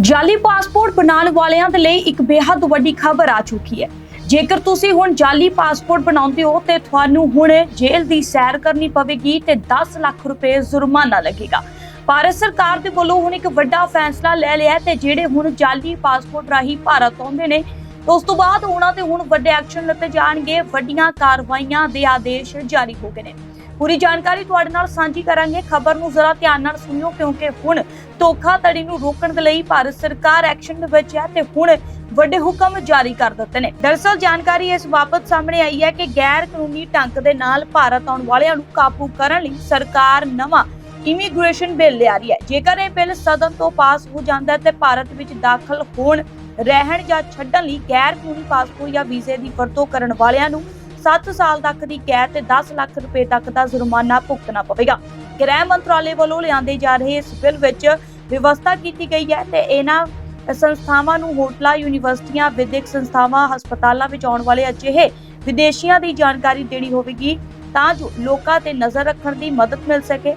ਜਾਲੀ ਪਾਸਪੋਰਟ ਬਣਾਉਣ ਵਾਲਿਆਂ ਦੇ ਲਈ ਇੱਕ ਬੇਹੱਦ ਵੱਡੀ ਖਬਰ ਆ ਚੁੱਕੀ ਹੈ। ਜੇਕਰ ਤੁਸੀਂ ਹੁਣ ਜਾਲੀ ਪਾਸਪੋਰਟ ਬਣਾਉਂਦੇ ਹੋ, ਤੇ ਤੁਹਾਨੂੰ ਹੁਣ ਜੇਲ੍ਹ ਦੀ ਸੈਰ ਕਰਨੀ ਪਵੇਗੀ ਤੇ 10 ਲੱਖ ਰੁਪਏ ਜੁਰਮਾਨਾ ਲੱਗੇਗਾ। ਭਾਰਤ ਸਰਕਾਰ ਦੇ ਵੱਲੋਂ ਹੁਣ ਇੱਕ ਵੱਡਾ ਫੈਸਲਾ ਲੈ ਲਿਆ ਹੈ ਤੇ ਜਿਹੜੇ ਹੁਣ ਜਾਲੀ ਪਾਸਪੋਰਟ ਰਾਹੀਂ ਭਾਰਤ ਆਉਂਦੇ ਨੇ ਉਸ ਤੋਂ ਬਾਅਦ ਉਹਨਾਂ ਤੇ ਹੁਣ ਵੱਡੇ ਐਕਸ਼ਨ ਲਿੱਤੇ ਜਾਣਗੇ। ਵੱਡੀਆਂ ਕਾਰਵਾਈਆਂ ਦੇ ਆਦੇਸ਼ ਜਾਰੀ ਹੋ ਗਏ ਨੇ। ਪੂਰੀ ਜਾਣਕਾਰੀ ਤੁਹਾਡੇ ਨਾਲ ਸਾਂਝੀ ਕਰਾਂਗੇ। ਖਬਰ ਨੂੰ ਜ਼ਰਾ ਧਿਆਨ ਨਾਲ ਸੁਣਿਓ, ਕਿਉਂਕਿ ਹੁਣ ਧੋਖਾਧੜੀ ਨੂੰ ਰੋਕਣ ਦੇ ਲਈ ਭਾਰਤ ਸਰਕਾਰ ਐਕਸ਼ਨ ਦੇ ਵਿੱਚ ਹੈ ਤੇ ਹੁਣ ਵੱਡੇ ਹੁਕਮ ਜਾਰੀ ਕਰ ਦਿੱਤੇ ਨੇ। ਦਰਅਸਲ ਜਾਣਕਾਰੀ ਇਸ ਬਾਬਤ ਸਾਹਮਣੇ ਆਈ ਹੈ ਕਿ ਗੈਰ ਕਾਨੂੰਨੀ ਢੰਗ ਦੇ ਨਾਲ ਭਾਰਤ ਆਉਣ ਵਾਲਿਆਂ ਨੂੰ ਕਾਬੂ ਕਰਨ ਲਈ ਸਰਕਾਰ ਨਵਾਂ ਇਮੀਗ੍ਰੇਸ਼ਨ ਬਿੱਲ ਲਿਆ ਰਹੀ ਹੈ। ਜੇਕਰ ਇਹ ਬਿੱਲ ਸਦਨ ਤੋਂ ਪਾਸ ਹੋ ਜਾਂਦਾ ਹੈ ਤੇ ਭਾਰਤ ਵਿੱਚ ਦਾਖਲ ਹੋਣ, ਰਹਿਣ ਜਾਂ ਛੱਡਣ ਲਈ ਗੈਰ ਕਾਨੂੰਨੀ ਪਾਸਪੋਰਟ ਜਾਂ ਵੀਜ਼ੇ ਦੀ ਵਰਤੋਂ ਕਰਨ ਵਾਲਿਆਂ ਨੂੰ 7 ਸਾਲ ਤੱਕ ਦੀ ਕੈਦ ਤੇ 10 ਲੱਖ ਰੁਪਏ ਤੱਕ ਦਾ ਜੁਰਮਾਨਾ ਭੁਗਤਣਾ ਪਵੇਗਾ। ਗ੍ਰਹਿ ਮੰਤਰਾਲੇ ਵੱਲੋਂ ਲਿਆਂਦੇ ਜਾ ਰਹੇ ਇਸ ਬਿੱਲ ਵਿੱਚ ਵਿਵਸਥਾ ਕੀਤੀ ਗਈ ਹੈ ਤੇ ਇਹਨਾਂ ਸੰਸਥਾਵਾਂ ਨੂੰ ਹੋਟਲਾਂ, ਯੂਨੀਵਰਸਿਟੀਆਂ, ਵਿਦਿਅਕ ਸੰਸਥਾਵਾਂ, ਹਸਪਤਾਲਾਂ ਵਿੱਚ ਆਉਣ ਵਾਲੇ ਅਜਿਹੇ ਵਿਦੇਸ਼ੀਆਂ ਦੀ ਜਾਣਕਾਰੀ ਦੇਣੀ ਹੋਵੇਗੀ ਤਾਂ ਜੋ ਲੋਕਾਂ ਤੇ ਨਜ਼ਰ ਰੱਖਣ ਦੀ ਮਦਦ ਮਿਲ ਸਕੇ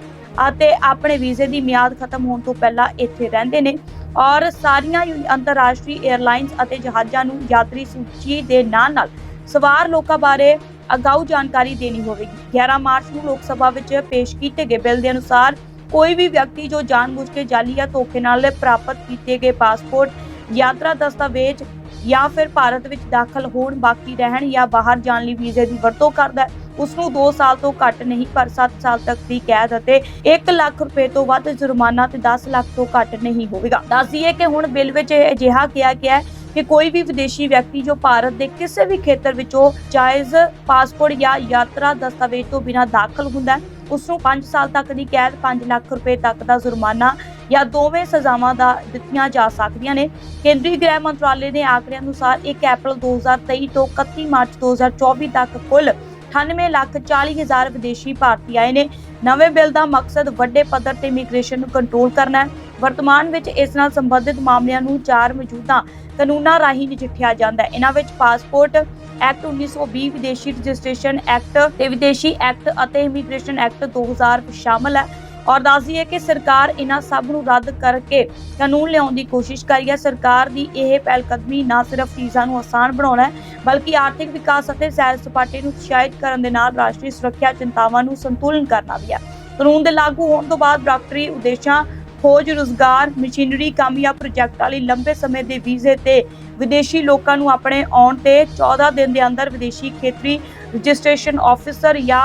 ਅਤੇ ਆਪਣੇ ਵੀਜ਼ੇ ਦੀ ਮਿਆਦ ਖਤਮ ਹੋਣ ਤੋਂ ਪਹਿਲਾਂ ਇੱਥੇ ਰਹਿੰਦੇ ਨੇ ਔਰ ਸਾਰੀਆਂ ਅੰਤਰਰਾਸ਼ਟਰੀ 에ਅਰਲਾਈਨਸ ਅਤੇ ਜਹਾਜ਼ਾਂ ਨੂੰ ਯਾਤਰੀ ਸੂਚੀ ਦੇ ਨਾਲ ਨਾਲ ਸਵਾਰ ਲੋਕਾਂ ਬਾਰੇ ਅਗਾਊ ਜਾਣਕਾਰੀ ਦੇਣੀ ਹੋਵੇਗੀ। 11 ਮਾਰਚ ਨੂੰ ਲੋਕ ਸਭਾ ਵਿੱਚ ਪੇਸ਼ ਕੀਤੇ ਗਏ ਬਿੱਲ ਦੇ ਅਨੁਸਾਰ ਕੋਈ ਵੀ ਵਿਅਕਤੀ ਜੋ ਜਾਣਬੁੱਝ ਕੇ ਜਾਲੀ ਜਾਂ ਧੋਖੇ ਨਾਲ ਪ੍ਰਾਪਤ ਕੀਤੇ ਗਏ ਪਾਸਪੋਰਟ, ਯਾਤਰਾ ਦਸਤਾਵੇਜ਼ ਜਾਂ ਫਿਰ ਭਾਰਤ ਵਿੱਚ ਦਾਖਲ ਹੋਣ ਬਾਕੀ ਰਹਿਣ ਜਾਂ ਬਾਹਰ ਜਾਣ ਲਈ ਵੀਜ਼ੇ ਦੀ ਵਰਤੋਂ ਕਰਦਾ ਹੈ, ਉਸ ਨੂੰ 2 ਸਾਲ ਤੋਂ ਘੱਟ ਨਹੀਂ, ਪਰ 7 ਸਾਲ ਤੱਕ ਦੀ ਕੈਦ ਅਤੇ 1 ਲੱਖ ਰੁਪਏ ਤੋਂ ਵੱਧ ਜੁਰਮਾਨਾ ਤੇ 10 ਲੱਖ ਤੋਂ ਘੱਟ ਨਹੀਂ ਹੋਵੇਗਾ। ਦੱਸ ਦਈਏ ਕਿ ਹੁਣ ਬਿੱਲ ਵਿੱਚ ਇਹ ਅਜਿਹਾ ਕਿਹਾ ਗਿਆ ਹੈ ਕਿ ਕੋਈ ਵੀ ਵਿਦੇਸ਼ੀ ਵਿਅਕਤੀ ਜੋ ਭਾਰਤ ਦੇ ਕਿਸੇ ਵੀ ਖੇਤਰ ਵਿੱਚੋਂ ਜਾਇਜ਼ ਪਾਸਪੋਰਟ ਜਾਂ ਯਾਤਰਾ ਦਸਤਾਵੇਜ਼ ਤੋਂ ਬਿਨਾਂ ਦਾਖਲ ਹੁੰਦਾ ਹੈ, ਉਸ ਨੂੰ 5 ਸਾਲ ਤੱਕ ਦੀ ਕੈਦ 5 ਲੱਖ ਰੁਪਏ ਤੱਕ ਦਾ ਜੁਰਮਾਨਾ ਜਾਂ ਦੋਵੇਂ ਸਜ਼ਾਵਾਂ ਦਾ ਦਿੱਤੀਆਂ ਜਾ ਸਕਦੀਆਂ ਨੇ। ਕੇਂਦਰੀ ਗ੍ਰਹਿ ਮੰਤਰਾਲੇ ਦੇ ਆંકੜਿਆਂ ਅਨੁਸਾਰ 1 ਅਪ੍ਰੈਲ 2023 ਤੋਂ 31 ਮਾਰਚ 2024 ਤੱਕ ਕੁੱਲ 98 ਲੱਖ 40 ਹਜ਼ਾਰ ਵਿਦੇਸ਼ੀ ਭਾਰਤੀ ਆਏ ਨੇ। ਨਵੇਂ ਬਿੱਲ ਦਾ ਮਕਸਦ ਵੱਡੇ ਪੱਧਰ ਤੇ ਇਮੀਗ੍ਰੇਸ਼ਨ ਨੂੰ ਕੰਟਰੋਲ ਕਰਨਾ ਹੈ। ਵਰਤਮਾਨ ਵਿੱਚ ਇਸ ਨਾਲ ਸੰਬੰਧਿਤ ਮਾਮਲਿਆਂ ਨੂੰ ਚਾਰ ਮੌਜੂਦਾ ਕਾਨੂੰਨਾਂ ਰਾਹੀਂ ਨਜਿੱਠਿਆ ਜਾਂਦਾ ਹੈ। ਇਹਨਾਂ ਵਿੱਚ ਪਾਸਪੋਰਟ ਐਕਟ 1920 ਵਿਦੇਸ਼ੀ ਰਜਿਸਟ੍ਰੇਸ਼ਨ ਐਕਟ ਤੇ ਵਿਦੇਸ਼ੀ ਐਕਟ ਅਤੇ ਇਮੀਗ੍ਰੇਸ਼ਨ ਐਕਟ 2000 ਸ਼ਾਮਲ ਹੈ। ਔਰ ਦੱਸਦੀ ਹੈ ਕਿ ਸਰਕਾਰ ਇਹਨਾਂ ਸਭ ਨੂੰ ਰੱਦ ਕਰਕੇ ਕਾਨੂੰਨ ਲਿਆਉਣ ਦੀ ਕੋਸ਼ਿਸ਼ ਕਰ ਰਹੀ ਹੈ। ਸਰਕਾਰ ਦੀ ਇਹ ਪਹਿਲਕਦਮੀ ਨਾ ਸਿਰਫ ਚੀਜ਼ਾਂ ਨੂੰ ਆਸਾਨ ਬਣਾਉਣਾ ਹੈ ਬਲਕਿ ਆਰਥਿਕ ਵਿਕਾਸ ਅਤੇ ਸੈਰ ਸਪਾਟੇ ਨੂੰ ਉਤਸ਼ਾਹਿਤ ਕਰਨ ਦੇ ਨਾਲ ਰਾਸ਼ਟਰੀ ਸੁਰੱਖਿਆ ਚਿੰਤਾਵਾਂ ਨੂੰ ਸੰਤੁਲਨ ਕਰਨਾ ਵੀ ਹੈ। ਕਾਨੂੰਨ ਦੇ ਲਾਗੂ ਹੋਣ ਤੋਂ ਬਾਅਦ ਡਾਕਟਰੀ ਉਦੇਸ਼ਾਂ, ਖੋਜ, ਰੁਜ਼ਗਾਰ, ਮਸ਼ੀਨਰੀ ਕੰਮ ਪ੍ਰੋਜੈਕਟਾਂ ਲਈ ਲੰਬੇ ਸਮੇਂ ਦੇ ਵੀਜ਼ੇ ਤੇ ਵਿਦੇਸ਼ੀ ਲੋਕਾਂ ਨੂੰ ਆਪਣੇ ਆਉਣ ਤੇ 14 ਦਿਨ ਦੇ ਅੰਦਰ ਵਿਦੇਸ਼ੀ ਖੇਤਰੀ ਰਜਿਸਟ੍ਰੇਸ਼ਨ ਆਫੀਸਰ ਜਾਂ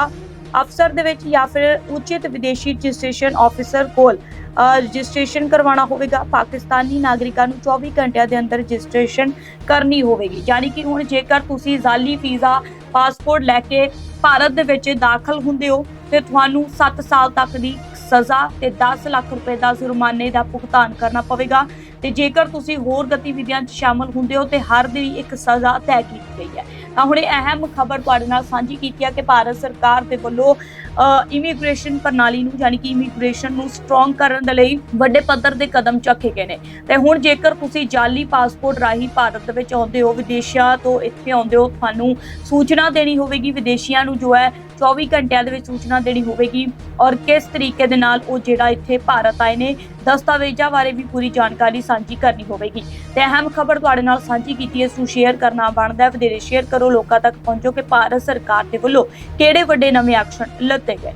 ਅਫਸਰ ਦੇ ਵਿੱਚ ਜਾਂ ਫਿਰ ਉਚਿਤ ਵਿਦੇਸ਼ੀ ਰਜਿਸਟ੍ਰੇਸ਼ਨ ਆਫੀਸਰ ਕੋਲ ਰਜਿਸਟ੍ਰੇਸ਼ਨ ਕਰਵਾਉਣਾ ਹੋਵੇਗਾ। ਪਾਕਿਸਤਾਨੀ ਨਾਗਰਿਕਾਂ ਨੂੰ 24 ਘੰਟਿਆਂ ਦੇ ਅੰਦਰ ਰਜਿਸਟ੍ਰੇਸ਼ਨ ਕਰਨੀ ਹੋਵੇਗੀ। ਯਾਨੀ ਕਿ ਹੁਣ ਜੇਕਰ ਤੁਸੀਂ ਜ਼ਾਲੀ ਵੀਜ਼ਾ, ਪਾਸਪੋਰਟ ਲੈ ਕੇ ਭਾਰਤ ਦੇ ਵਿੱਚ ਦਾਖਲ ਹੁੰਦੇ ਹੋ, ਤੇ ਤੁਹਾਨੂੰ 7 ਸਾਲ ਤੱਕ ਦੀ ਸਜ਼ਾ ਤੇ 10 ਲੱਖ ਰੁਪਏ ਦਾ ਜੁਰਮਾਨੇ ਦਾ ਭੁਗਤਾਨ ਕਰਨਾ ਪਵੇਗਾ। ਤੇ ਜੇਕਰ ਤੁਸੀਂ ਹੋਰ ਗਤੀਵਿਧੀਆਂ 'ਚ ਸ਼ਾਮਲ ਹੁੰਦੇ ਹੋ, ਤੇ ਹਰ ਦੀ ਇੱਕ ਸਜ਼ਾ ਤੈਅ ਕੀਤੀ ਗਈ ਹੈ। ਤਾਂ ਹੁਣ ਇਹ ਅਹਿਮ ਖਬਰ ਤੁਹਾਡੇ ਨਾਲ ਸਾਂਝੀ ਕੀਤੀ ਹੈ ਕਿ ਭਾਰਤ ਸਰਕਾਰ ਦੇ ਵੱਲੋਂ ਇਮੀਗ੍ਰੇਸ਼ਨ ਪ੍ਰਣਾਲੀ ਨੂੰ ਯਾਨੀ ਕਿ ਇਮੀਗ੍ਰੇਸ਼ਨ ਨੂੰ ਸਟਰੋਂਗ ਕਰਨ ਦੇ ਲਈ ਵੱਡੇ ਪੱਧਰ ਦੇ ਕਦਮ ਚੱਕੇ ਗਏ ਨੇ। ਤੇ ਹੁਣ ਜੇਕਰ ਤੁਸੀਂ ਜਾਲੀ ਪਾਸਪੋਰਟ ਰਾਹੀਂ ਭਾਰਤ ਦੇ ਵਿੱਚ ਆਉਂਦੇ ਹੋ, ਵਿਦੇਸ਼ਾਂ ਤੋਂ ਇੱਥੇ ਆਉਂਦੇ ਹੋ, ਤੁਹਾਨੂੰ ਸੂਚਨਾ ਦੇਣੀ ਹੋਵੇਗੀ, ਵਿਦੇਸ਼ੀਆਂ ਨੂੰ ਜੋ ਹੈ 24 ਘੰਟਿਆਂ ਦੇ ਵਿੱਚ ਸੂਚਨਾ ਦੇਣੀ ਹੋਵੇਗੀ ਔਰ ਕਿਸ ਤਰੀਕੇ ਦੇ ਨਾਲ ਉਹ ਜਿਹੜਾ ਇੱਥੇ ਭਾਰਤ ਆਏ ਨੇ, ਦਸਤਾਵੇਜ਼ਾਂ ਬਾਰੇ ਵੀ ਪੂਰੀ ਜਾਣਕਾਰੀ ਸਾਂਝੀ ਕਰਨੀ ਹੋਵੇਗੀ। ਤੇ ਅਹਿਮ ਖਬਰ ਤੁਹਾਡੇ ਨਾਲ ਸਾਂਝੀ ਕੀਤੀ ਹੈ, ਇਸ ਨੂੰ ਸ਼ੇਅਰ ਕਰਨਾ ਬਣਦਾ ਹੈ, ਵਧੇਰੇ ਸ਼ੇਅਰ ਕਰੋ, ਲੋਕਾਂ ਤੱਕ ਪਹੁੰਚੋ ਕਿ ਭਾਰਤ ਸਰਕਾਰ ਦੇ ਵੱਲੋਂ ਕਿਹੜੇ ਵੱਡੇ ਨਵੇਂ ਐਕਸ਼ਨ ਲੱਤੇ ਗਏ।